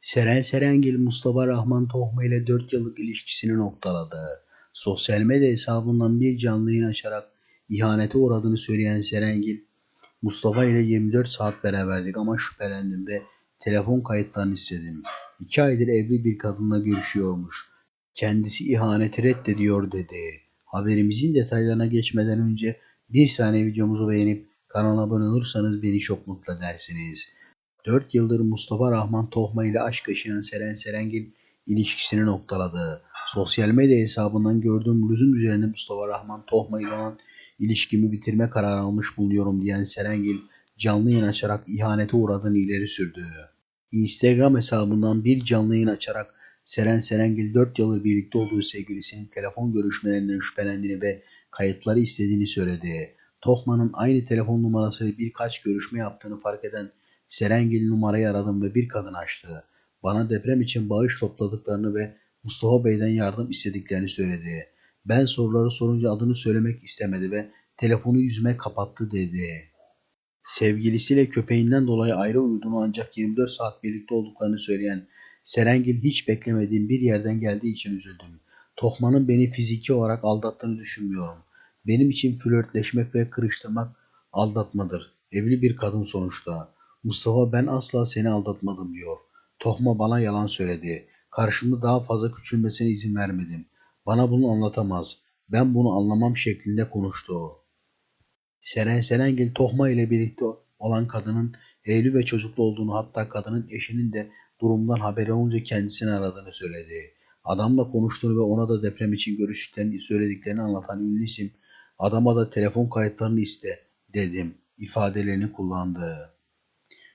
Seren Serengil Mustafa Rahman Tohma ile 4 yıllık ilişkisini noktaladı. Sosyal medya hesabından bir canlı yayın açarak ihanete uğradığını söyleyen Serengil, Mustafa ile 24 saat beraberdik ama şüphelendim ve telefon kayıtlarını istedim. 2 aydır evli bir kadınla görüşüyormuş. Kendisi ihaneti reddediyor dedi. Haberimizin detaylarına geçmeden önce bir saniye videomuzu beğenip kanala abone olursanız beni çok mutlu edersiniz. 4 yıldır Mustafa Rahman Tohma ile aşk yaşayan Seren Serengil ilişkisini noktaladı. Sosyal medya hesabından gördüğüm lüzum üzerine Mustafa Rahman Tohma ile olan ilişkimi bitirme kararı almış bulunuyorum diyen Serengil canlı yayın açarak ihanete uğradığını ileri sürdü. Instagram hesabından bir canlı yayın açarak Seren Serengil 4 yıldır birlikte olduğu sevgilisinin telefon görüşmelerinden şüphelendiğini ve kayıtları istediğini söyledi. Tohma'nın aynı telefon numarasıyla birkaç görüşme yaptığını fark eden Serengil numarayı aradım ve bir kadın açtı. Bana deprem için bağış topladıklarını ve Mustafa Bey'den yardım istediklerini söyledi. Ben soruları sorunca adını söylemek istemedi ve telefonu yüzüme kapattı dedi. Sevgilisiyle köpeğinden dolayı ayrı uyuduğunu ancak 24 saat birlikte olduklarını söyleyen Serengil hiç beklemediğim bir yerden geldiği için üzüldüm. Tohman'ın beni fiziki olarak aldattığını düşünmüyorum. Benim için flörtleşmek ve kırıştırmak aldatmadır. Evli bir kadın sonuçta. Mustafa ben asla seni aldatmadım diyor. Tohma bana yalan söyledi. Karşımda daha fazla küçülmesine izin vermedim. Bana bunu anlatamaz. Ben bunu anlamam şeklinde konuştu. Seren Serengil Tohma ile birlikte olan kadının evli ve çocuklu olduğunu hatta kadının eşinin de durumdan haberi olunca kendisini aradığını söyledi. Adamla konuştuğunu ve ona da deprem için görüştüklerini söylediklerini anlatan ünlü isim adama da telefon kayıtlarını iste dedim ifadelerini kullandı.